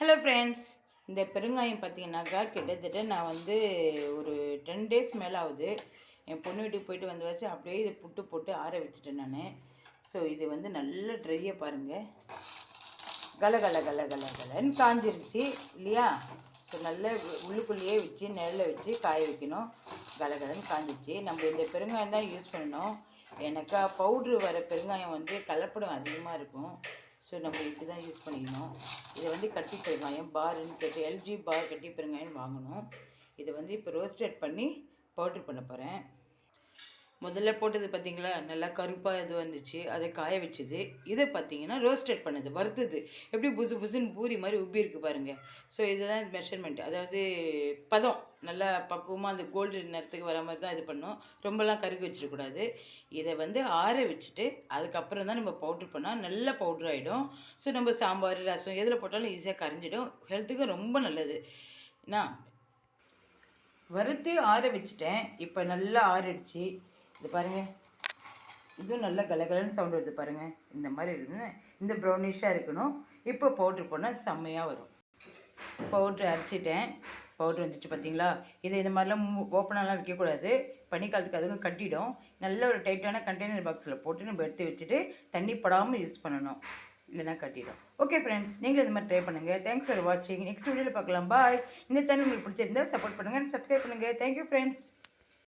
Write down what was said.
Hello friends இந்த பெருங்காயம் பார்த்தீங்கன்னாக்கா கிட்டத்தட்ட நான் வந்து ஒரு டென் டேஸ் மேலே ஆகுது. என் பொண்ணு வீட்டுக்கு போயிட்டு வந்து வச்சு அப்படியே இதை புட்டு போட்டு ஆற வச்சுட்டேன் நான். ஸோ இது வந்து நல்லா ட்ரையை பாருங்கள் கல கல கல கல கலன்னு காஞ்சிருச்சு இல்லையா? ஸோ நல்ல உள்ளுக்குள்ளேயே வச்சு நெல்லில் வச்சு காய வைக்கணும். கல கலன்னு காஞ்சிருச்சு. நம்ம இந்த பெருங்காயம் தான் யூஸ் பண்ணணும். எனக்கா பவுட்ரு வர பெருங்காயம் வந்து கலப்படம் அதிகமாக இருக்கும். ஸோ நம்ம இப்படி தான் யூஸ் பண்ணிக்கணும். இதை வந்து கட்டி பெருங்காயம் பார்ன்னு கேட்டு எல்ஜி பார் கட்டி பெருங்காயம் வாங்கணும். இதை வந்து இப்போ ரோஸ்டட் பண்ணி பவுட்ரு பண்ண போகிறேன் முதல்ல போட்டது பார்த்தீங்களா நல்லா கருப்பாக இது வந்துச்சு. அதை காய வச்சது. இதை பார்த்தீங்கன்னா ரோஸ்டட் பண்ணது. வறுத்தது. எப்படி புசு புசுன்னு பூரி மாதிரி உப்பி இருக்கு பாருங்கள் ஸோ இதுதான் மெஷர்மெண்ட் அதாவது பதம். நல்லா பக்குவமாக அந்த கோல்டு நேரத்துக்கு வர மாதிரி தான் இது பண்ணோம். ரொம்பலாம் கருகி வச்சிடக்கூடாது. இதை வந்து ஆற வச்சுட்டு அதுக்கப்புறம் தான் நம்ம பவுட்ரு பண்ணால் நல்ல பவுட்ரு ஆகிடும் ஸோ நம்ம சாம்பார் ரசம் எதில் போட்டாலும் ஈஸியாக கரைஞ்சிடும். ஹெல்த்துக்கு ரொம்ப நல்லது. என்ன? வறுத்து ஆற வச்சுட்டேன். இப்போ நல்லா ஆறிடுச்சு. இது பாருங்கள் இதுவும் நல்ல கலகலன்னு சவுண்ட் வருது பாருங்கள் இந்த மாதிரி இருக்கணும் இந்த ப்ரௌனிஷாக இருக்கணும். இப்போ பவுட்ரு போனால் செம்மையாக வரும். பவுட்ரு அரைச்சிட்டேன். பவுட்ரு வந்துச்சு பார்த்தீங்களா இதை இந்த மாதிரிலாம் ஓப்பனாலாம் வைக்கக்கூடாது. பனிக்காலத்துக்கு அதுவும் கட்டிடும். நல்ல ஒரு டைட்டான கண்டெய்னர் பாக்ஸில் போட்டு நம்ம எடுத்து வச்சுட்டு தண்ணி படாமல் யூஸ் பண்ணணும். இல்லைன்னா கட்டிடும். ஓகே ஃப்ரெண்ட்ஸ் நீங்களும் இந்த மாதிரி ட்ரை பண்ணுங்கள் தேங்க்ஸ் ஃபார் வாட்சிங் நெக்ஸ்ட் வீடியோவில் பார்க்கலாம். பாய் இந்த சேனல் உங்களுக்கு பிடிச்சிருந்தா சப்போர்ட் பண்ணுங்கள் சப்ஸ்கிரைப் பண்ணுங்கள் தேங்க்யூ ஃப்ரெண்ட்ஸ்